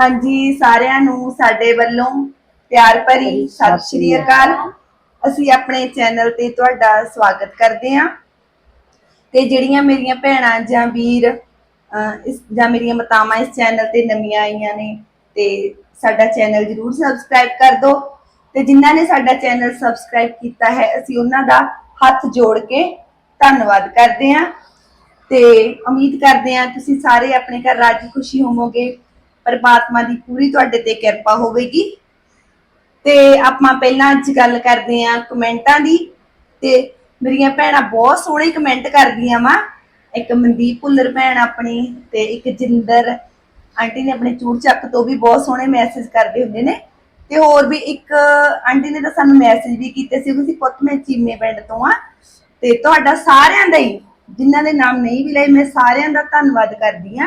ਹਾਂਜੀ ਸਾਰਿਆਂ ਨੂੰ ਸਾਡੇ ਵੱਲੋਂ ਪਿਆਰ ਭਰੀ ਸਤਿ ਸ਼੍ਰੀ ਅਕਾਲ। ਅਸੀਂ ਆਪਣੇ ਚੈਨਲ ਤੇ ਤੁਹਾਡਾ ਸਵਾਗਤ ਕਰਦੇ ਹਾਂ। ਤੇ ਜਿਹੜੀਆਂ ਮੇਰੀਆਂ ਭੈਣਾਂ ਜਾਂ ਵੀਰ ਇਸ ਜਾਂ ਮੇਰੀਆਂ ਮਾਤਾਵਾਂ ਇਸ ਚੈਨਲ ਤੇ ਨਵੀਆਂ ਆਈਆਂ ਨੇ ਤੇ ਸਾਡਾ ਚੈਨਲ ਜਰੂਰ ਸਬਸਕ੍ਰਾਈਬ ਕਰ ਦਿਓ। ਤੇ ਜਿਨ੍ਹਾਂ ਨੇ ਸਾਡਾ ਚੈਨਲ ਸਬਸਕ੍ਰਾਈਬ ਕੀਤਾ ਹੈ ਅਸੀਂ ਉਹਨਾਂ ਦਾ ਹੱਥ ਜੋੜ ਕੇ ਧੰਨਵਾਦ ਕਰਦੇ ਹਾਂ। ਤੇ ਉਮੀਦ ਕਰਦੇ ਹਾਂ ਤੁਸੀਂ ਸਾਰੇ ਆਪਣੇ ਘਰ ਰਾਜੀ ਖੁਸ਼ੀ ਹੋਵੋਗੇ। ਪਰਮਾਤਮਾ ਦੀ ਪੂਰੀ ਤੁਹਾਡੇ ਤੇ ਕਿਰਪਾ ਹੋਵੇਗੀ। ਤੇ ਆਪਾਂ ਪਹਿਲਾਂ ਅੱਜ ਗੱਲ ਕਰਦੇ ਹਾਂ ਕਮੈਂਟਾਂ ਦੀ। ਤੇ ਮੇਰੀਆਂ ਭੈਣਾਂ ਬਹੁਤ ਸੋਹਣੇ ਕਮੈਂਟ ਕਰਦੀਆਂ ਵਾ। ਇੱਕ ਮਨਦੀਪ ਭੁੱਲਰ ਭੈਣ ਆਪਣੀ ਤੇ ਇੱਕ ਜਿੰਦਰ। ਆਂਟੀ ਨੇ ਆਪਣੇ ਚੂੜ ਚੱਕ ਤੋਂ ਵੀ ਬਹੁਤ ਸੋਹਣੇ ਮੈਸੇਜ ਕਰਦੇ ਹੁੰਦੇ ਨੇ। ਤੇ ਹੋਰ ਵੀ ਇੱਕ ਆਂਟੀ ਨੇ ਤਾਂ ਸਾਨੂੰ ਮੈਸੇਜ ਵੀ ਕੀਤੇ ਸੀ ਕਿ ਪੁੱਤ ਮੈਂ ਚੀਮੇ ਪਿੰਡ ਤੋਂ ਆ। ਤੇ ਤੁਹਾਡਾ ਸਾਰਿਆਂ ਦਾ ਹੀ, ਜਿਨ੍ਹਾਂ ਦੇ ਨਾਮ ਨਹੀਂ ਵੀ ਲਏ, ਮੈਂ ਸਾਰਿਆਂ ਦਾ ਧੰਨਵਾਦ ਕਰਦੀ ਆ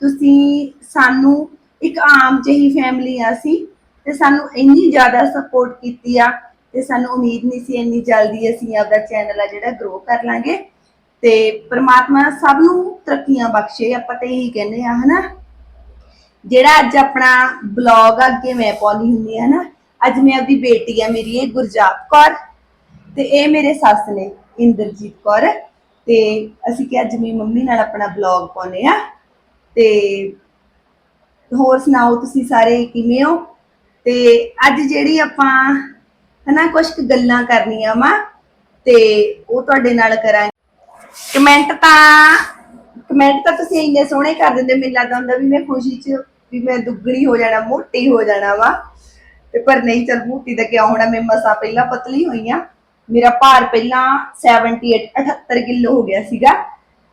ਤੁਸੀਂ ਸਾਨੂੰ ਇੱਕ ਆਮ ਜਿਹੀ ਫੈਮਿਲੀ ਆ ਸੀ ਤੇ ਸਾਨੂੰ ਇੰਨੀ ਜ਼ਿਆਦਾ ਸਪੋਰਟ ਕੀਤੀ ਆ, ਤੇ ਸਾਨੂੰ ਉਮੀਦ ਨਹੀਂ ਸੀ ਇੰਨੀ ਜਲਦੀ ਅਸੀਂ ਆਪਦਾ ਚੈਨਲ ਆ ਜਿਹੜਾ ਗਰੋ ਕਰ ਲਾਂਗੇ। ਤੇ ਪ੍ਰਮਾਤਮਾ ਸਭ ਨੂੰ ਤਰੱਕੀਆਂ ਬਖਸ਼ੇ, ਆਪਾਂ ਤਾਂ ਇਹੀ ਕਹਿੰਦੇ ਆ, ਹਨਾ? ਜਿਹੜਾ ਅੱਜ ਆਪਣਾ ਬਲੌਗ ਅੱਗੇ ਮੈਂ ਪਾਉਣੀ ਹੁੰਦੀ ਹੈ ਨਾ, ਅੱਜ ਮੈਂ ਆਪਦੀ ਬੇਟੀ ਆ, ਮੇਰੀ ਇਹ ਗੁਰਜਾਪ ਕੌਰ, ਤੇ ਇਹ ਮੇਰੇ ਸੱਸ ਨੇ, ਇੰਦਰਜੀਤ ਕੌਰ। ਤੇ ਅਸੀਂ ਕਿ ਅੱਜ ਮੇਰੀ ਮੰਮੀ ਨਾਲ ਆਪਣਾ ਬਲੌਗ ਪਾਉਨੇ ਆ, ਤੇ ਹੋਰ ਸੁਣਾਓ ਤੁਸੀਂ ਸਾਰੇ, ਕਿਵੇਂ ਹੋ? ਤੇ ਅੱਜ ਜਿਹੜੀ ਆਪਾਂ ਹਨਾ ਕੁਝ ਗੱਲਾਂ ਕਰਨੀਆਂ ਵਾ, ਤੇ ਉਹ ਤੁਹਾਡੇ ਨਾਲ ਕਰਾਂਗੇ। ਕਮੈਂਟ ਤਾਂ ਕਮੈਂਟ ਤਾਂ ਤੁਸੀਂ ਇੰਨੇ ਸੋਹਣੇ ਕਰ ਦਿੰਦੇ, ਮੈਨੂੰ ਲੱਗਦਾ ਹੁੰਦਾ ਵੀ ਮੈਂ ਖੁਸ਼ੀ 'ਚ, ਵੀ ਮੈਂ ਦੁੱਗਣੀ ਹੋ ਜਾਣਾ, ਮੋਟੀ ਹੋ ਜਾਣਾ ਵਾ। ਤੇ ਪਰ ਨਹੀਂ, ਚਲ ਮੋਟੀ ਦਾ ਕਿਉਂ ਹੋਣਾ, ਮੈਂ ਮਸਾ ਪਹਿਲਾਂ ਪਤਲੀ ਹੋਈ ਆ। ਮੇਰਾ ਭਾਰ ਪਹਿਲਾਂ 78 78 ਕਿਲੋ ਹੋ ਗਿਆ ਸੀਗਾ।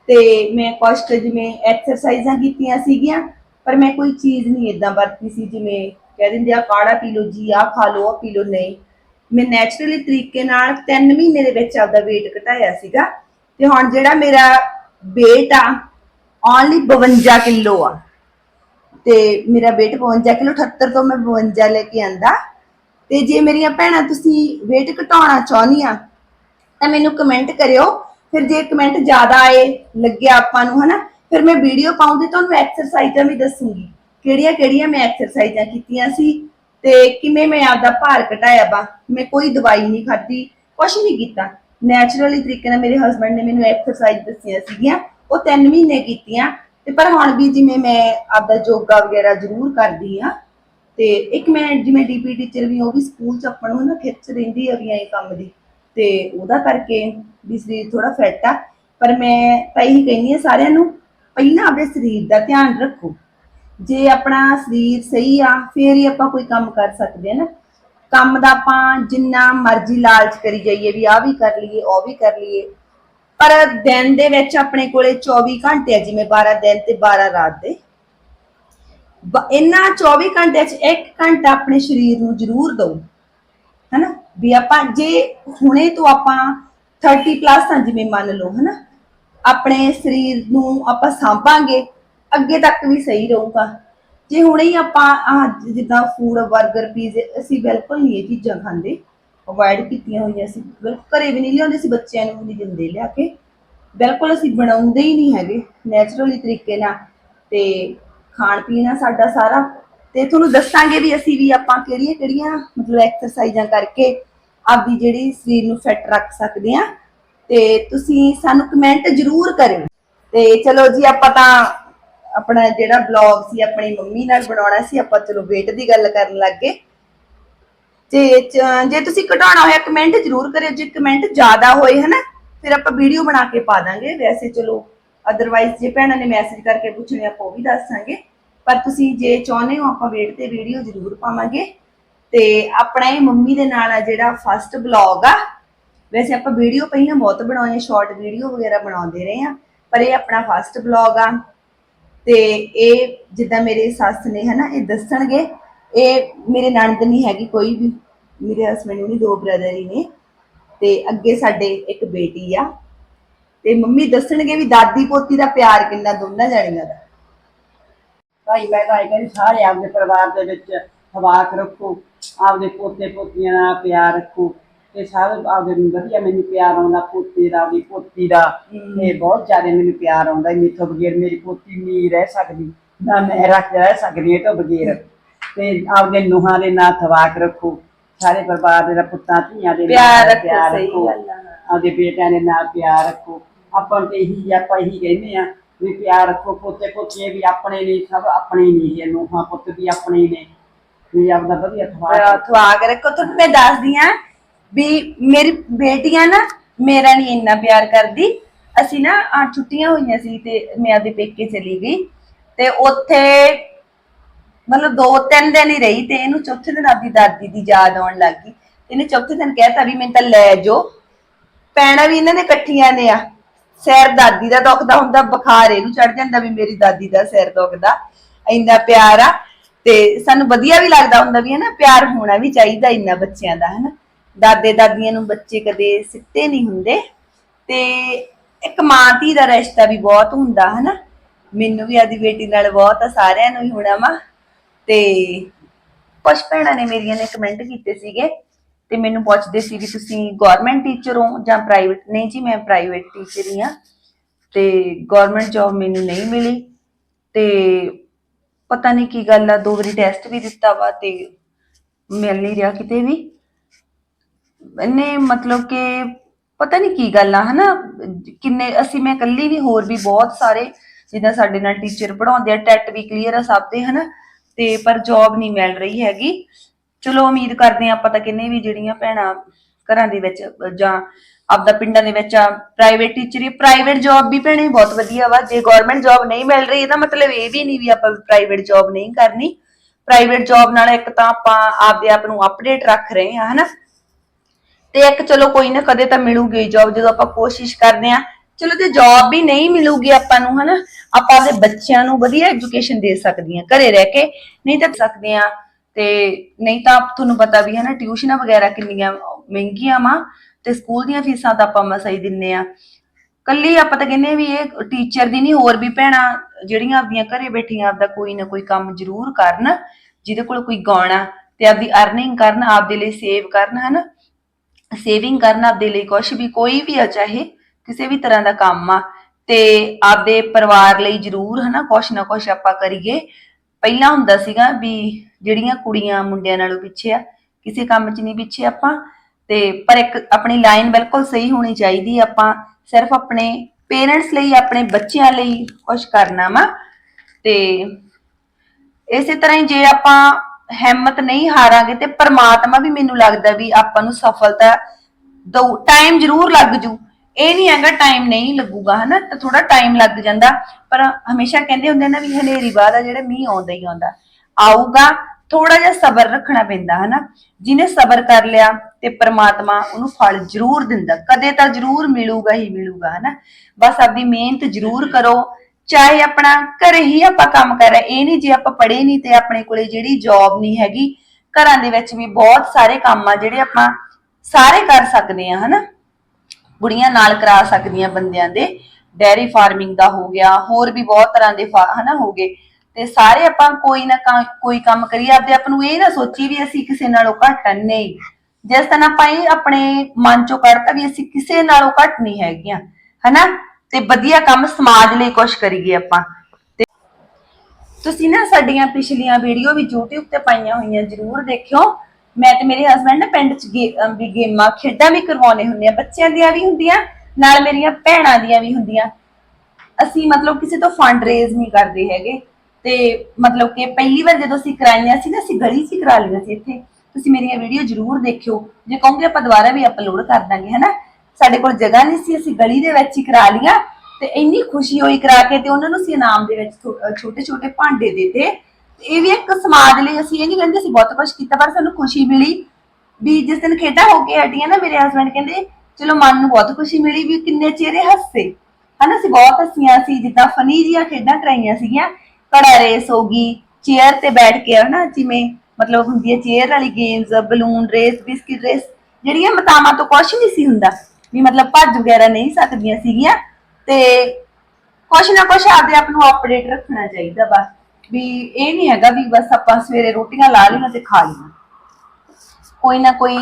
ਤੇ ਮੈਂ ਕੁਛ ਜਿਵੇਂ ਐਕਸਰਸਾਈਜ਼ਾਂ ਕੀਤੀਆਂ ਸੀਗੀਆਂ ਪਰ ਮੈਂ ਕੋਈ ਚੀਜ਼ ਨਹੀਂ ਇਦਾਂ ਵਰਤੀ ਸੀ ਜਿਵੇਂ ਕਹਿ ਦਿੰਦੇ ਆ ਕਾੜਾ ਪੀ ਲਓ ਜੀ ਆ ਖਾ ਲਓ ਆ ਪੀ ਲਓ, ਨਹੀਂ। ਮੈਂ ਨੈਚੁਰਲੀ ਤਰੀਕੇ ਨਾਲ 3 ਮਹੀਨੇ ਦੇ ਵਿੱਚ ਆਪਦਾ weight ਘਟਾਇਆ ਸੀਗਾ ਤੇ ਹੁਣ ਜਿਹੜਾ ਮੇਰਾ weight ਆ ਓਨਲੀ 52 ਕਿਲੋ ਆ। ਤੇ ਮੇਰਾ weight 52 ਕਿਲੋ 78 ਤੋਂ ਮੈਂ 52 ਲੈ ਕੇ ਆਂਦਾ। ਤੇ ਜੇ ਮੇਰੀਆਂ ਭੈਣਾਂ ਤੁਸੀਂ weight ਘਟਾਉਣਾ ਚਾਹੁੰਦੀਆਂ ਤਾਂ ਮੈਨੂੰ ਕਮੈਂਟ ਕਰਿਓ। ਫਿਰ ਜੇ ਕਮੈਂਟ ਜ਼ਿਆਦਾ ਆਏ, ਲੱਗਿਆ ਆਪਾਂ ਨੂੰ, ਹਨਾ? ਫਿਰ ਮੈਂ ਵੀਡੀਓ ਪਾਉਂਗੀ ਤੁਹਾਨੂੰ ਐਕਸਰਸਾਈਜ਼ਾਂ ਵੀ ਦੱਸੂਗੀ। ਕਿਹੜੀਆਂ ਕਿਹੜੀਆਂ ਮੈਂ ਐਕਸਰਸਾਈਜ਼ਾਂ ਕੀਤੀਆਂ ਸੀ ਤੇ ਕਿਵੇਂ ਮੈਂ ਆਪਦਾ ਭਾਰ ਘਟਾਇਆ ਵਾ। ਮੈਂ ਕੋਈ ਦਵਾਈ ਨਹੀਂ ਖਾਧੀ, ਕੁਛ ਨਹੀਂ ਕੀਤਾ। ਨੈਚੁਰਲੀ ਤਰੀਕੇ ਨਾਲ ਮੇਰੇ ਹਸਬੰਡ ਨੇ ਮੈਨੂੰ ਐਕਸਰਸਾਈਜ਼ ਦੱਸੀਆਂ ਸੀਗੀਆਂ। ਉਹ 3 ਮਹੀਨੇ ਕੀਤੀਆਂ। ਤੇ ਪਰ ਹੁਣ ਵੀ ਜਿਵੇਂ ਮੈਂ ਆਪਦਾ ਯੋਗਾ ਵਗੈਰਾ ਜ਼ਰੂਰ ਕਰਦੀ ਆ ਤੇ ਇੱਕ ਮੈਂ ਜਿਵੇਂ ਡੀਪੀ ਟੀਚਰ ਵੀ, ਉਹ ਵੀ ਸਕੂਲ ਚ ਆਪਾਂ ਨੂੰ ਨਾ ਖਿੱਚ ਰਹਿੰਦੀ ਆ ਵੀ ਐਂ ਕੰਮ ਦੀ। ਤੇ ਉਹਦਾ ਕਰਕੇ ਵੀ ਸਰੀਰ ਥੋੜਾ ਫਿੱਟ ਆ। ਪਰ ਮੈਂ ਤਾਂ ਇਹੀ ਕਹਿੰਦੀ ਆ ਸਾਰਿਆਂ ਨੂੰ ਪਹਿਲਾਂ ਆਪਣੇ ਸਰੀਰ ਦਾ ਧਿਆਨ ਰੱਖੋ। ਜੇ ਆਪਣਾ ਸਰੀਰ ਸਹੀ ਆ, ਫੇਰ ਹੀ ਆਪਾਂ ਕੋਈ ਕੰਮ ਕਰ ਸਕਦੇ ਆ ਨਾ। ਕੰਮ ਦਾ ਆਪਾਂ ਜਿੰਨਾ ਮਰਜ਼ੀ ਲਾਲਚ ਕਰੀ ਜਾਈਏ ਵੀ ਆ ਵੀ ਕਰ ਲਈਏ, ਉਹ ਵੀ ਕਰ ਲਈਏ। ਪਰ ਦਿਨ ਦੇ ਵਿੱਚ ਆਪਣੇ ਕੋਲੇ 24 ਘੰਟੇ ਆ, ਜਿਵੇਂ 12 ਦਿਨ ਤੇ 12 ਰਾਤ ਦੇ। ਇਹਨਾਂ 24 ਘੰਟਿਆਂ 'ਚ 1 ਘੰਟਾ ਆਪਣੇ ਸਰੀਰ ਨੂੰ ਜ਼ਰੂਰ ਦਿਓ। ਹਨਾ? ਵੀ ਆਪਾਂ, ਜੇ ਹੁਣੇ ਤੋਂ ਆਪਾਂ 30 ਪਲੱਸ ਆ, ਜਿਵੇਂ ਮੰਨ ਲਓ, ਹਨਾ? ਆਪਣੇ ਸਰੀਰ ਨੂੰ ਆਪਾਂ ਸਾਂਭਾਂਗੇ, ਅੱਗੇ ਤੱਕ ਵੀ ਸਹੀ ਰਹੂਗਾ। ਜੇ ਹੁਣੇ ਹੀ ਆਪਾਂ ਆਹ ਜਿੱਦਾਂ ਫੂਡ 버ਗਰ ਪੀਜ਼ੇ ਅਸੀਂ ਬਿਲਕੁਲ ਨਹੀਂ ਇਹ ਚੀਜ਼ਾਂ ਖਾਂਦੇ। ਅਵਾਇਡ ਕੀਤੀਆਂ ਹੋਈਆਂ ਸੀ। ਬਿਲਕੁਲ ਘਰੇ ਵੀ ਨਹੀਂ ਲਿਆਉਂਦੇ ਸੀ, ਬੱਚਿਆਂ ਨੂੰ ਵੀ ਨਹੀਂ ਦਿੰਦੇ ਲਿਆ ਕੇ। ਬਿਲਕੁਲ ਅਸੀਂ ਬਣਾਉਂਦੇ ਹੀ ਨਹੀਂ ਹੈਗੇ ਨੈਚੁਰਲੀ ਤਰੀਕੇ ਨਾਲ। ਤੇ ਖਾਣ ਪੀਣਾ ਸਾਡਾ ਸਾਰਾ। ਤੇ ਤੁਹਾਨੂੰ ਦੱਸਾਂਗੇ ਵੀ ਅਸੀਂ ਵੀ ਆਪਾਂ ਕਿਹੜੀਆਂ ਕਿਹੜੀਆਂ ਮਤਲਬ ਐਕਸਰਸਾਈਜ਼ਾਂ ਕਰਕੇ ਆਪਦੀ ਜਿਹੜੀ ਸਰੀਰ ਨੂੰ ਫਿੱਟ ਰੱਖ ਸਕਦੇ ਆ ਤੇ ਤੁਸੀਂ ਸਾਨੂੰ ਕਮੈਂਟ ਜ਼ਰੂਰ ਕਰਿਓ। ਤੇ ਚਲੋ ਜੀ, ਆਪਾਂ ਤਾਂ ਆਪਣਾ ਜਿਹੜਾ ਬਲੌਗ ਸੀ, ਆਪਣੀ ਮੰਮੀ ਨਾਲ ਬਣਾਉਣਾ ਸੀ, ਆਪਾਂ ਚਲੋ weight ਦੀ ਗੱਲ ਕਰਨ ਲੱਗ ਗਏ। ਤੇ ਜੇ ਤੁਸੀਂ ਘਟਾਉਣਾ ਹੋਇਆ ਕਮੈਂਟ ਜ਼ਰੂਰ ਕਰਿਓ। ਜੇ ਕਮੈਂਟ ਜ਼ਿਆਦਾ ਹੋਏ, ਹਨਾ, ਫਿਰ ਆਪਾਂ ਵੀਡੀਓ ਬਣਾ ਕੇ ਪਾ ਦਾਂਗੇ। ਵੈਸੇ ਚਲੋ ਅਦਰਵਾਈਜ਼ ਜੇ ਭੈਣਾਂ ਨੇ ਮੈਸੇਜ ਕਰਕੇ ਪੁੱਛਣੇ ਆਪਾਂ ਉਹ ਵੀ ਦੱਸਾਂਗੇ ਪਰ ਤੁਸੀਂ ਜੇ ਚਾਹੁੰਦੇ ਹੋ, ਆਪਾਂ weight ਤੇ ਵੀਡੀਓ ਜ਼ਰੂਰ ਪਾਵਾਂਗੇ। ਤੇ ਆਪਣਾ ਇਹ ਮੰਮੀ ਦੇ ਨਾਲ ਆ ਜਿਹੜਾ ਫਸਟ ਬਲੌਗ ਆ ਵੈਸੇ ਆਪਾਂ ਵੀਡੀਓ ਪਹਿਲਾਂ ਬਹੁਤ ਬਣਾਏ ਸ਼ਾਰਟ ਵੀਡੀਓ ਵਗੈਰਾ ਬਣਾਉਂਦੇ ਰਹੇ ਆ ਪਰ ਇਹ ਆਪਣਾ ਫਸਟ ਬਲੌਗ ਆ। ਤੇ ਇਹ ਜਿੱਦਾਂ ਮੇਰੇ ਸੱਸ ਨੇ ਹਨਾ, ਇਹ ਦੱਸਣਗੇ, ਇਹ ਮੇਰੇ ਨਣਦ ਨਹੀਂ ਹੈਗੀ ਕੋਈ ਵੀ, ਮੇਰੇ ਹਸਬੰਡ ਨੇ ਦੋ ਬ੍ਰਦਰ ਹੀ ਨੇ। ਤੇ ਅੱਗੇ ਸਾਡੇ ਇੱਕ ਬੇਟੀ ਆ। ਤੇ ਮੰਮੀ ਦੱਸਣਗੇ ਵੀ ਦਾਦੀ ਪੋਤੀ ਦਾ ਪਿਆਰ ਕਿੰਨਾ, ਦੋਨਾਂ ਜਾਣੀਆਂ ਦਾ। ਭਾਈ, ਮੈਂ ਤਾਂ ਇਹ ਕਹਿੰਦੀ, ਸਾਰੇ ਆਪਣੇ ਪਰਿਵਾਰ ਦੇ ਵਿੱਚ ਹਵਾਕ ਰੱਖੋ, ਆਪਦੇ ਪੋਤੇ ਪੋਤੀਆਂ ਨਾਲ ਪਿਆਰ ਰੱਖੋ। ਤੇ ਸਭ ਆਪਦੇ ਨੂੰ ਵਧੀਆ ਮੈਨੂੰ ਪਿਆਰ ਆਉਂਦਾ ਪੋਤੇ ਦਾ ਵੀ ਪੋਤੀ ਦਾ। ਤੇ ਬਹੁਤ ਜ਼ਿਆਦਾ ਮੈਨੂੰ ਪਿਆਰ ਆਉਂਦਾ ਮੇਥੋਂ ਬਗੈਰ ਮੇਰੀ ਪੋਤੀ ਨਹੀਂ ਰਹਿ ਸਕਦੀ ਨਾ ਮੈਂ ਰੱਖ ਰਹਿ ਸਕਦੀ ਇਹ ਤੋਂ ਬਗੈਰ। ਤੇ ਆਪਦੇ ਨੂੰਹਾਂ ਦੇ ਨਾਂ ਥਵਾਕ ਰੱਖੋ ਸਾਰੇ ਪਰਿਵਾਰ ਦੇ ਪੁੱਤਾਂ ਧੀਆਂ ਦੇ ਪਿਆਰ ਨਾਲ ਰੱਖੋ। ਆਪਦੇ ਬੇਟਿਆਂ ਦੇ ਨਾਲ ਪਿਆਰ ਰੱਖੋ। ਆਪਾਂ ਤੇ ਇਹੀ ਆਪਾਂ ਇਹੀ ਕਹਿੰਦੇ ਆ ਵੀ ਪਿਆਰ ਰੱਖੋ ਪੋਤੇ ਪੋਤੀਆਂ ਵੀ ਆਪਣੇ ਨੇ ਸਭ ਆਪਣੇ ਨੇ ਇਹ ਨੂੰਹਾਂ ਪੁੱਤ ਵੀ ਆਪਣੇ ਨੇ। ਵੀ ਆਪਦਾ ਵਧੀਆ ਥਵਾਕ ਖਵਾ ਕੇ ਰੱਖੋ ਤੁਹਾਨੂੰ ਮੈਂ ਦੱਸਦੀ ਆ ਵੀ ਮੇਰੀ ਬੇਟੀਆਂ ਨਾ ਮੇਰਾ ਨਹੀਂ ਇੰਨਾ ਪਿਆਰ ਕਰਦੀ। ਅਸੀਂ ਨਾ ਆ ਛੁੱਟੀਆਂ ਹੋਈਆਂ ਸੀ ਤੇ ਮੈਂ ਆਪਦੇ ਪੇਕੇ ਚਲੀ ਗਈ ਤੇ ਉੱਥੇ ਮਤਲਬ ਦੋ ਤਿੰਨ ਦਿਨ ਹੀ ਰਹੀ ਤੇ ਇਹਨੂੰ ਚੌਥੇ ਦਿਨ ਆਪਦੀ ਦਾਦੀ ਦੀ ਯਾਦ ਆਉਣ ਲੱਗ ਗਈ। ਇਹਨੇ ਚੌਥੇ ਦਿਨ ਕਹਿਤਾ ਵੀ ਮੈਨੂੰ ਤਾਂ ਲੈ ਜਾਓ। ਪੈਣਾ ਵੀ ਇਹਨਾਂ ਨੇ ਇਕੱਠੀਆਂ ਨੇ ਆ। ਸਿਰ ਦਾਦੀ ਦਾ ਦੁਖਦਾ ਹੁੰਦਾ, ਬੁਖਾਰ ਇਹਨੂੰ ਚੜ ਜਾਂਦਾ ਵੀ ਮੇਰੀ ਦਾਦੀ ਦਾ ਸਿਰ ਦੁਖਦਾ। ਇੰਨਾ ਪਿਆਰ ਆ ਤੇ ਸਾਨੂੰ ਵਧੀਆ ਵੀ ਲੱਗਦਾ ਹੁੰਦਾ ਵੀ ਹਨਾ, ਪਿਆਰ ਹੋਣਾ ਵੀ ਚਾਹੀਦਾ ਇੰਨਾ ਬੱਚਿਆਂ ਦਾ, ਹਨਾ। ਦਾਦੇ ਦਾਦੀਆਂ ਨੂੰ ਬੱਚੇ ਕਦੇ ਸਿੱਟੇ ਨਹੀਂ ਹੁੰਦੇ। ਤੇ ਇੱਕ ਮਾਂ ਧੀ ਦਾ ਰਿਸ਼ਤਾ ਵੀ ਬਹੁਤ ਹੁੰਦਾ, ਹਨਾ? ਮੈਨੂੰ ਵੀ ਆਦੀ ਬੇਟੀ ਨਾਲ ਬਹੁਤ ਆ, ਸਾਰਿਆਂ ਨੂੰ ਹੀ ਹੋਣਾ ਵਾ। ਤੇ ਕੁਝ ਭੈਣਾਂ ਨੇ ਮੇਰੀਆਂ ਨੇ ਕਮੈਂਟ ਕੀਤੇ ਸੀਗੇ, ਤੇ ਮੈਨੂੰ ਪੁੱਛਦੇ ਸੀ ਵੀ ਤੁਸੀਂ ਗਵਰਨਮੈਂਟ ਟੀਚਰ ਹੋ ਜਾਂ ਪ੍ਰਾਈਵੇਟ ਨਹੀਂ ਜੀ, ਮੈਂ ਪ੍ਰਾਈਵੇਟ ਟੀਚਰ ਹੀ ਆ। ਤੇ ਗਵਰਨਮੈਂਟ ਜੌਬ ਮੈਨੂੰ ਨਹੀਂ ਮਿਲੀ। ਤੇ ਪਤਾ ਨਹੀਂ ਕੀ ਗੱਲ ਆ, ਦੋ ਵਾਰੀ ਟੈਸਟ ਵੀ ਦਿੱਤਾ ਵਾ ਤੇ ਮਿਲ ਨਹੀਂ ਰਿਹਾ ਕਿਤੇ ਵੀ। ਇਹਨੇ ਮਤਲਬ ਕਿ ਪਤਾ ਨਹੀਂ ਕੀ ਗੱਲ ਆ, ਹਨਾ? ਕਿੰਨੇ, ਅਸੀਂ, ਮੈਂ ਇਕੱਲੀ ਨਹੀਂ, ਹੋਰ ਵੀ ਬਹੁਤ ਸਾਰੇ ਜਿੱਦਾਂ ਸਾਡੇ ਨਾਲ ਟੀਚਰ ਪੜਾਉਂਦੇ ਆ ਟੈਟ ਵੀ ਕਲੀਅਰ ਆ ਸਭ ਦੇ, ਹਨਾ? ਤੇ ਪਰ ਜੌਬ ਨਹੀਂ ਮਿਲ ਰਹੀ ਹੈਗੀ। ਚਲੋ, ਉਮੀਦ ਕਰਦੇ ਆ ਆਪਾਂ ਤਾਂ ਕਿੰਨੇ ਵੀ ਜਿਹੜੀਆਂ ਭੈਣਾਂ ਘਰਾਂ ਦੇ ਵਿੱਚ, ਜਾਂ ਆਪਦਾ ਪਿੰਡਾਂ ਦੇ ਵਿੱਚ ਪ੍ਰਾਈਵੇਟ ਟੀਚਰ ਹੀ ਪ੍ਰਾਈਵੇਟ ਜੌਬ ਵੀ ਭੈਣੇ ਬਹੁਤ ਵਧੀਆ ਵਾ। ਜੇ ਗਵਰਨਮੈਂਟ ਜੌਬ ਨਹੀਂ ਮਿਲ ਰਹੀ, ਇਹਦਾ ਮਤਲਬ ਇਹ ਵੀ ਨਹੀਂ ਵੀ ਆਪਾਂ ਪ੍ਰਾਈਵੇਟ ਜੌਬ ਨਹੀਂ ਕਰਨੀ। ਪ੍ਰਾਈਵੇਟ ਜੌਬ ਨਾਲ ਇੱਕ ਤਾਂ ਆਪਾਂ ਆਪਦੇ ਆਪ ਨੂੰ ਅਪਡੇਟ ਰੱਖ ਰਹੇ ਹਾਂ, ਹਨਾ? ਤੇ ਇੱਕ ਚਲੋ ਕੋਈ ਨਾ ਕਦੇ ਤਾਂ ਮਿਲੂਗੀ ਜੌਬ ਜਦੋਂ ਆਪਾਂ ਕੋਸ਼ਿਸ਼ ਕਰਦੇ ਆ ਚਲੋ ਜੇ ਜੌਬ ਵੀ ਨਹੀਂ ਮਿਲੂਗੀ ਆਪਾਂ ਨੂੰ, ਹਨਾ? ਆਪਾਂ ਆਪਣੇ ਬੱਚਿਆਂ ਨੂੰ ਵਧੀਆ ਐਜੂਕੇਸ਼ਨ ਦੇ ਸਕਦੀਆਂ ਘਰੇ ਰਹਿ ਕੇ ਨਹੀਂ ਤਾਂ ਸਕਦੇ ਆ ਤੇ ਨਹੀਂ ਤਾਂ ਤੁਹਾਨੂੰ ਪਤਾ ਵੀ ਹੈ ਨਾ ਟਿਊਸ਼ਨਾਂ ਵਗੈਰਾ ਕਿੰਨੀਆਂ ਮਹਿੰਗੀਆਂ ਵਾ ਤੇ ਸਕੂਲ ਦੀਆਂ ਫੀਸਾਂ ਤਾਂ ਆਪਾਂ ਮਸਾ ਹੀ ਦਿੰਨੇ ਆ ਕੱਲੀ ਆਪਾਂ ਤਾਂ ਕਹਿੰਦੇ ਵੀ ਇਹ ਟੀਚਰ ਦੀ ਨਹੀਂ, ਹੋਰ ਵੀ ਭੈਣਾਂ ਜਿਹੜੀਆਂ ਆਪਦੀਆਂ ਘਰੇ ਬੈਠੀਆਂ ਆਪਦਾ ਕੋਈ ਨਾ ਕੋਈ ਕੰਮ ਜ਼ਰੂਰ ਕਰਨ, ਜਿਹਦੇ ਕੋਲ ਕੋਈ ਗਾਉਣਾ ਤੇ ਆਪਦੀ ਅਰਨਿੰਗ ਕਰਨ, ਆਪਦੇ ਲਈ ਸੇਵ ਕਰਨ, ਹਨਾ? ਸੇਵਿੰਗ ਕਰਨ ਆਪਦੇ ਲਈ ਕੁਛ ਵੀ, ਕੋਈ ਵੀ ਆ, ਚਾਹੇ ਕਿਸੇ ਵੀ ਤਰ੍ਹਾਂ ਦਾ ਕੰਮ ਆ, ਤੇ ਆਪਦੇ ਪਰਿਵਾਰ ਲਈ ਜ਼ਰੂਰ ਹਨਾ ਕੁਛ ਨਾ ਕੁਛ ਆਪਾਂ ਕਰੀਏ। ਪਹਿਲਾਂ ਹੁੰਦਾ ਸੀਗਾ ਵੀ ਜਿਹੜੀਆਂ ਕੁੜੀਆਂ ਮੁੰਡਿਆਂ ਨਾਲੋਂ ਪਿੱਛੇ ਆ, ਕਿਸੇ ਕੰਮ 'ਚ ਨਹੀਂ ਪਿੱਛੇ ਆਪਾਂ, ਤੇ ਪਰ ਇੱਕ ਆਪਣੀ ਲਾਈਨ ਬਿਲਕੁਲ ਸਹੀ ਹੋਣੀ ਚਾਹੀਦੀ ਆਪਾਂ ਸਿਰਫ ਆਪਣੇ ਪੇਰੈਂਟਸ ਲਈ, ਆਪਣੇ ਬੱਚਿਆਂ ਲਈ ਕੁਝ ਕਰਨਾ ਵਾ। ਤੇ ਇਸੇ ਤਰ੍ਹਾਂ ਹੀ ਜੇ ਆਪਾਂ ਹਿੰਮਤ ਨਹੀਂ ਹਾਰਾਂਗੇ ਤੇ ਪ੍ਰਮਾਤਮਾ ਵੀ ਮੈਨੂੰ ਲੱਗਦਾ ਵੀ ਆਪਾਂ ਨੂੰ ਸਫਲਤਾ ਦਊ। ਟਾਈਮ ਜ਼ਰੂਰ ਲੱਗ ਜੂ। ਇਹ ਨਹੀਂ ਹੈਗਾ ਟਾਈਮ ਨਹੀਂ ਲੱਗੂਗਾ, ਹਨਾ? ਤਾਂ ਥੋੜਾ ਟਾਈਮ ਲੱਗ ਜਾਂਦਾ। ਪਰ ਹਮੇਸ਼ਾ ਕਹਿੰਦੇ ਹੁੰਦੇ ਨਾ ਵੀ ਹਨੇਰੀ ਬਾਅਦ ਆ ਜਿਹੜਾ ਮੀਂਹ ਆਉਂਦਾ ਹੀ ਆਉਂਦਾ। ਆਊਗਾ ਥੋੜਾ ਜਿਹਾ ਸਬਰ ਰੱਖਣਾ ਪੈਂਦਾ, ਹਨਾ? ਜਿਹਨੇ ਸਬਰ ਕਰ ਲਿਆ ਤੇ ਪ੍ਰਮਾਤਮਾ ਉਹਨੂੰ ਫਲ ਜ਼ਰੂਰ ਦਿੰਦਾ। ਕਦੇ ਤਾਂ ਜ਼ਰੂਰ ਮਿਲੂਗਾ ਹੀ ਮਿਲੂਗਾ, ਹਨਾ? ਬਸ ਆਪਦੀ ਮਿਹਨਤ ਜ਼ਰੂਰ ਕਰੋ। ਚਾਹੇ ਆਪਣਾ ਘਰੇ ਹੀ ਆਪਾਂ ਕੰਮ ਕਰ ਰਹੇ ਇਹ ਨਹੀਂ ਜੇ ਆਪਾਂ ਪੜ੍ਹੇ ਨਹੀਂ ਤੇ ਆਪਣੇ ਕੋਲੇ ਜਿਹੜੀ ਜੌਬ ਨਹੀਂ ਹੈਗੀ ਘਰਾਂ ਦੇ ਵਿੱਚ ਵੀ ਬਹੁਤ ਸਾਰੇ ਕੰਮ ਆ ਜਿਹੜੇ ਆਪਾਂ ਸਾਰੇ ਕਰ ਸਕਦੇ ਆ ਹਨਾ? ਬੁੜੀਆਂ ਨਾਲ ਕਰਾ ਸਕਦੀਆਂ ਬੰਦਿਆਂ ਦੇ ਡੈਰੀ ਫਾਰਮਿੰਗ ਦਾ ਹੋ ਗਿਆ ਹੋਰ ਵੀ ਬਹੁਤ ਤਰ੍ਹਾਂ ਦੇ ਫਾ- ਹਨਾ ਹੋ ਗਏ। ਤੇ ਸਾਰੇ ਆਪਾਂ ਕੋਈ ਨਾ ਕਾ- ਕੋਈ ਕੰਮ ਕਰੀਏ ਆਪਦੇ ਆਪ ਨੂੰ ਇਹ ਨਾ ਸੋਚੀ ਵੀ ਅਸੀਂ ਕਿਸੇ ਨਾਲੋਂ ਘੱਟ ਆ, ਨਹੀਂ। ਜਿਸ ਤਰ੍ਹਾਂ ਆਪਾਂ ਇਹ ਆਪਣੇ ਮਨ ਚੋਂ ਕੱਢਤਾ ਵੀ ਅਸੀਂ ਕਿਸੇ ਨਾਲੋਂ ਘੱਟ ਨਹੀਂ ਹੈਗੀਆਂ ਹਨਾ? ਤੇ ਵਧੀਆ ਕੰਮ ਸਮਾਜ ਲਈ ਕੁਝ ਕਰੀਏ ਆਪਾਂ। ਤੇ ਤੁਸੀਂ ਨਾ ਸਾਡੀਆਂ ਪਿਛਲੀਆਂ ਵੀਡੀਓ ਵੀ YouTube ਤੇ ਪਾਈਆਂ ਹੋਈਆਂ ਜਰੂਰ ਦੇਖਿਓ। ਮੈਂ ਤੇ ਮੇਰੇ ਹਸਬੰਡ ਨੇ ਪਿੰਡ ਚ ਗੇ- ਅਮ ਵੀ ਗੇਮਾਂ ਖੇਡਾਂ ਵੀ ਕਰਵਾਉਣੇ ਹੁੰਦੇ ਆ ਬੱਚਿਆਂ ਦੀਆਂ ਵੀ ਹੁੰਦੀਆਂ, ਨਾਲ ਮੇਰੀਆਂ ਭੈਣਾਂ ਦੀਆਂ ਵੀ ਹੁੰਦੀਆਂ। ਅਸੀਂ ਮਤਲਬ ਕਿਸੇ ਤੋਂ ਫੰਡ ਰੇਜ਼ ਨਹੀਂ ਕਰਦੇ ਹੈਗੇ। ਤੇ ਮਤਲਬ ਕਿ ਪਹਿਲੀ ਵਾਰ ਜਦੋਂ ਅਸੀਂ ਕਰਾਈਆਂ ਸੀ ਨਾ, ਅਸੀਂ ਗਲੀ 'ਚ ਹੀ ਕਰਾ ਲਈਆਂ ਸੀ ਇੱਥੇ। ਤੁਸੀਂ ਮੇਰੀਆਂ ਵੀਡੀਓ ਜ਼ਰੂਰ ਦੇਖਿਓ। ਜੇ ਕਹੋਗੇ ਆਪਾਂ ਦੁਬਾਰਾ ਵੀ ਅਪਲੋਡ ਕਰ ਦਾਂਗੇ, ਹਨਾ? ਸਾਡੇ ਕੋਲ ਜਗ੍ਹਾ ਨਹੀਂ ਸੀ, ਅਸੀਂ ਗਲੀ ਦੇ ਵਿੱਚ ਹੀ ਕਰਾ ਲੀਆਂ ਤੇ ਇੰਨੀ ਖੁਸ਼ੀ ਹੋਈ ਕਰਾ ਕੇ ਤੇ ਉਹਨਾਂ ਨੂੰ ਅਸੀਂ ਇਨਾਮ ਦੇ ਵਿੱਚ ਛੋਟੇ ਛੋਟੇ ਭਾਂਡੇ ਦਿੱਤੇ। ਇਹ ਵੀ ਇੱਕ ਸਮਾਜ ਲਈ ਅਸੀਂ ਇਹ ਨਹੀਂ ਕਹਿੰਦੇ ਅਸੀਂ ਬਹੁਤ ਕੁਝ ਕੀਤਾ, ਪਰ ਸਾਨੂੰ ਖੁਸ਼ੀ ਮਿਲੀ ਵੀ ਜਿਸ ਦਿਨ ਖੇਡਾਂ ਹੋ ਕੇ ਹਟੀਆਂ ਨਾ, ਮੇਰੇ ਹਸਬੰਡ ਕਹਿੰਦੇ, ਚਲੋ ਮਨ ਨੂੰ ਬਹੁਤ ਖੁਸ਼ੀ ਮਿਲੀ ਵੀ ਕਿੰਨੇ ਚਿਹਰੇ ਹੱਸੇ। ਹਨਾ, ਅਸੀਂ ਬਹੁਤ ਹੱਸੀਆਂ ਸੀ, ਜਿੱਦਾਂ ਫਨੀ ਜੀਆਂ ਖੇਡਾਂ ਕਰਾਈਆਂ ਸੀਗੀਆਂ। ਘੜਾ ਰੇਸ ਹੋ ਗਈ ਚੇਅਰ ਤੇ ਬੈਠ ਕੇ ਹਨਾ, ਜਿਵੇਂ ਮਤਲਬ ਹੁੰਦੀ ਹੈ ਚੇਅਰ ਵਾਲੀ games balloon race biscuit race ਜਿਹੜੀਆਂ ਮਤਾਵਾਂ ਤੋਂ ਕੁਝ ਨਹੀਂ ਸੀ ਹੁੰਦਾ। ਵੀ ਮਤਲਬ ਭੱਜ ਵਗੈਰਾ ਨਹੀਂ ਸਕਦੀਆਂ ਸੀਗੀਆਂ ਤੇ ਕੁਛ ਨਾ ਕੁਛ ਆਪਦੇ ਆਪ ਨੂੰ ਅਪਡੇਟ ਰੱਖਣਾ ਚਾਹੀਦਾ ਬਸ, ਵੀ ਇਹ ਨਹੀਂ ਹੈਗਾ ਵੀ ਬਸ ਆਪਾਂ ਸਵੇਰੇ ਰੋਟੀਆਂ ਲਾ ਲਈਆਂ ਤੇ ਖਾ ਲਈਆਂ। ਕੋਈ ਨਾ ਕੋਈ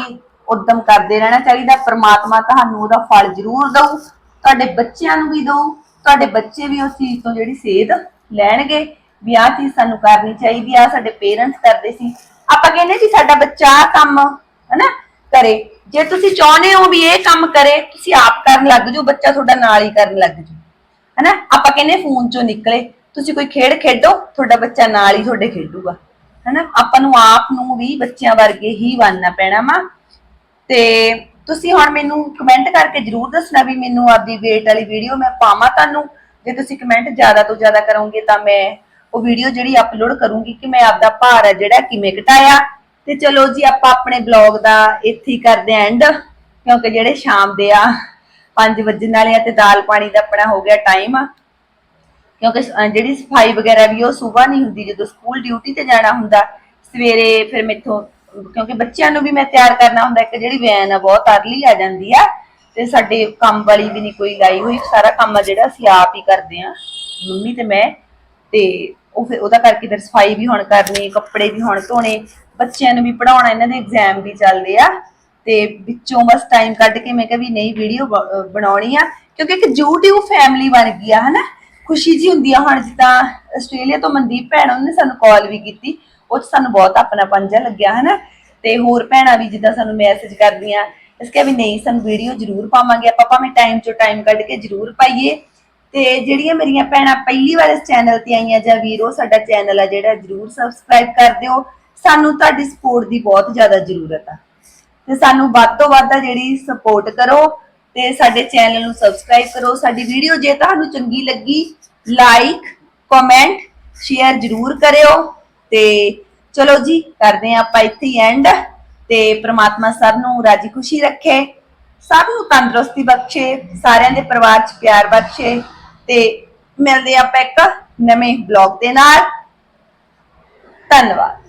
ਉਦਮ ਕਰਦੇ ਰਹਿਣਾ ਚਾਹੀਦਾ, ਪ੍ਰਮਾਤਮਾ ਤੁਹਾਨੂੰ ਉਹਦਾ ਫਲ ਜ਼ਰੂਰ ਦਊ, ਤੁਹਾਡੇ ਬੱਚਿਆਂ ਨੂੰ ਵੀ ਦਊ, ਤੁਹਾਡੇ ਬੱਚੇ ਵੀ ਉਸ ਚੀਜ਼ ਤੋਂ ਜਿਹੜੀ ਸੇਧ ਲੈਣਗੇ ਵੀ ਆਹ ਚੀਜ਼ ਸਾਨੂੰ ਕਰਨੀ ਚਾਹੀਦੀ ਆ ਸਾਡੇ ਪੇਰੈਂਟਸ ਕਰਦੇ ਸੀ। ਆਪਾਂ ਕਹਿੰਦੇ ਸੀ ਸਾਡਾ ਬੱਚਾ ਆਹ ਕੰਮ ਹਨਾ ਕਰੇ। ਜੇ ਤੁਸੀਂ ਚਾਹੁੰਦੇ ਹੋ ਵੀ ਇਹ ਕੰਮ ਕਰੇ, ਤੁਸੀਂ ਆਪ ਕਰਨ ਲੱਗ ਜਾਓ, ਬੱਚਾ ਤੁਹਾਡਾ ਨਾਲ ਹੀ ਕਰਨ ਲੱਗ ਜਾਊ ਹਨਾ? ਆਪਾਂ ਕਹਿੰਦੇ ਫੋਨ ਚੋਂ ਨਿਕਲੇ। ਤੁਸੀਂ ਕੋਈ ਖੇਡ ਖੇਡੋ, ਤੁਹਾਡਾ ਬੱਚਾ ਨਾਲ ਹੀ ਤੁਹਾਡੇ ਖੇਡੂਗਾ। ਹਨਾ? ਆਪਾਂ ਨੂੰ ਆਪ ਨੂੰ ਵੀ ਬੱਚਿਆਂ ਵਰਗੇ ਹੀ ਬਣਨਾ ਪੈਣਾ ਵਾ। ਤੇ ਤੁਸੀਂ ਹੁਣ ਮੈਨੂੰ ਕਮੈਂਟ ਕਰਕੇ ਜਰੂਰ ਦੱਸਣਾ ਵੀ ਮੈਨੂੰ ਆਪਦੀ ਵੇਟ ਵਾਲੀ ਵੀਡੀਓ ਮੈਂ ਪਾਵਾਂ ਤੁਹਾਨੂੰ। ਜੇ ਤੁਸੀਂ ਕਮੈਂਟ ਜ਼ਿਆਦਾ ਤੋਂ ਜ਼ਿਆਦਾ ਕਰੋਗੇ ਤਾਂ ਮੈਂ ਉਹ ਵੀਡੀਓ ਜਿਹੜੀ ਅਪਲੋਡ ਕਰੂੰਗੀ ਕਿ ਮੈਂ ਆਪਦਾ ਭਾਰ ਹੈ ਜਿਹੜਾ ਕਿਵੇਂ ਘਟਾਇਆ। ਤੇ ਚਲੋ ਜੀ, ਆਪਾਂ ਆਪਣੇ ਬਲੌਗ ਦਾ ਇੱਥੇ ਹੀ ਕਰਦੇ ਐਂਡ ਕਿਉਂਕਿ ਜਿਹੜੇ ਸ਼ਾਮ ਦੇ ਆ 5 ਵਜਣ ਵਾਲੇ ਆ ਤੇ ਦਾਲ ਪਾਣੀ ਦਾ ਆਪਣਾ ਹੋ ਗਿਆ ਟਾਈਮ ਕਿਉਂਕਿ ਜਿਹੜੀ ਸਫ਼ਾਈ ਵਗੈਰਾ ਵੀ ਉਹ ਸਵੇਰ ਨਹੀਂ ਹੁੰਦੀ, ਜਦੋਂ ਸਕੂਲ ਡਿਊਟੀ ਤੇ ਜਾਣਾ ਹੁੰਦਾ, ਸਵੇਰੇ ਫਿਰ ਮੈਥੋਂ, ਕਿਉਂਕਿ ਬੱਚਿਆਂ ਨੂੰ ਵੀ ਮੈਂ ਤਿਆਰ ਕਰਨਾ ਹੁੰਦਾ, ਇੱਕ ਜਿਹੜੀ ਵੈਨ ਆ, ਬਹੁਤ ਅਰਲੀ ਆ ਜਾਂਦੀ ਆ, ਤੇ ਸਾਡੇ ਕੰਮ ਵਾਲੀ ਵੀ ਨਹੀਂ ਕੋਈ ਲਾਈ ਹੋਈ, ਸਾਰਾ ਕੰਮ ਆ ਜਿਹੜਾ ਅਸੀਂ ਆਪ ਹੀ ਕਰਦੇ ਆ ਮੰਮੀ ਤੇ ਮੈਂ, ਤੇ ਉਹ ਫਿਰ ਉਹਦਾ ਕਰਕੇ ਫਿਰ ਸਫ਼ਾਈ ਵੀ ਹੁਣ ਕਰਨੀ, ਕੱਪੜੇ ਵੀ ਹੁਣ ਧੋਣੇ, ਬੱਚਿਆਂ ਨੂੰ ਵੀ ਪੜਾਉਣਾ ਇਹਨਾਂ ਦੇ ਐਗਜ਼ਾਮ ਵੀ ਚੱਲਦੇ ਆ। ਤੇ ਵਿੱਚੋਂ ਬਸ ਟਾਈਮ ਕੱਢ ਕੇ ਮੈਂ ਕਿਹਾ ਵੀ ਨਹੀਂ ਵੀਡੀਓ ਬਣਾਉਣੀ ਆ, ਕਿਉਂਕਿ ਇੱਕ YouTube ਫੈਮਿਲੀ ਬਣ ਗਈ ਆ, ਹਨਾ? ਖੁਸ਼ੀ ਜੀ ਹੁੰਦੀ ਆ ਹੁਣ ਜਿੱਦਾਂ ਆਸਟ੍ਰੇਲੀਆ ਤੋਂ ਮਨਦੀਪ ਭੈਣ, ਉਹਨੇ ਸਾਨੂੰ ਕਾਲ ਵੀ ਕੀਤੀ। ਉਹ 'ਚ ਸਾਨੂੰ ਬਹੁਤ ਆਪਣਾ ਪੰਜਾ ਲੱਗਿਆ, ਹਨਾ? ਤੇ ਹੋਰ ਭੈਣਾਂ ਵੀ ਜਿੱਦਾਂ ਸਾਨੂੰ ਮੈਸੇਜ ਕਰਦੀਆਂ। ਇਸ ਕਰਕੇ ਵੀ ਨਹੀਂ, ਸਾਨੂੰ ਵੀਡੀਓ ਜ਼ਰੂਰ ਪਾਵਾਂਗੇ। ਆਪਾਂ ਭਾਵੇਂ ਟਾਈਮ ਚੋਂ ਟਾਈਮ ਕੱਢ ਕੇ ਜ਼ਰੂਰ ਪਾਈਏ। ਤੇ ਜਿਹੜੀਆਂ ਮੇਰੀਆਂ ਭੈਣਾਂ ਪਹਿਲੀ ਵਾਰ ਇਸ ਚੈਨਲ ਤੇ ਆਈਆਂ ਜਾਂ ਵੀਰੋ ਸਾਡਾ ਚੈਨਲ ਆ ਜਿਹੜਾ ਜ਼ਰੂਰ ਸਬਸਕ੍ਰਾਈਬ ਕਰ ਦਿਓ। ਸਾਨੂੰ ਤੁਹਾਡੀ ਸਪੋਰਟ ਦੀ ਬਹੁਤ ਜ਼ਿਆਦਾ ਜ਼ਰੂਰਤ ਆ। ਤੇ ਸਾਨੂੰ ਵੱਧ ਤੋਂ ਵੱਧ ਜਿਹੜੀ ਸਪੋਰਟ ਕਰੋ ਤੇ ਸਾਡੇ ਚੈਨਲ ਨੂੰ ਸਬਸਕ੍ਰਾਈਬ ਕਰੋ। ਸਾਡੀ ਵੀਡੀਓ ਜੇ ਤੁਹਾਨੂੰ ਚੰਗੀ ਲੱਗੀ ਲਾਈਕ ਕਮੈਂਟ ਸ਼ੇਅਰ ਜ਼ਰੂਰ ਕਰਿਓ। ਤੇ ਚਲੋ ਜੀ, ਕਰਦੇ ਹਾਂ ਆਪਾਂ ਇੱਥੇ ਐਂਡ ਤੇ ਪ੍ਰਮਾਤਮਾ ਸਭ ਨੂੰ ਰਾਜੀ ਖੁਸ਼ੀ ਰੱਖੇ, ਸਭ ਨੂੰ ਤੰਦਰੁਸਤੀ ਬਖਸ਼ੇ, ਸਾਰਿਆਂ ਦੇ ਪਰਿਵਾਰ 'ਚ ਪਿਆਰ ਬਖਸ਼ੇ। ਤੇ ਮਿਲਦੇ ਆਪਾਂ ਇੱਕ ਨਵੇਂ ਬਲੌਗ ਦੇ ਨਾਲ। ਧੰਨਵਾਦ।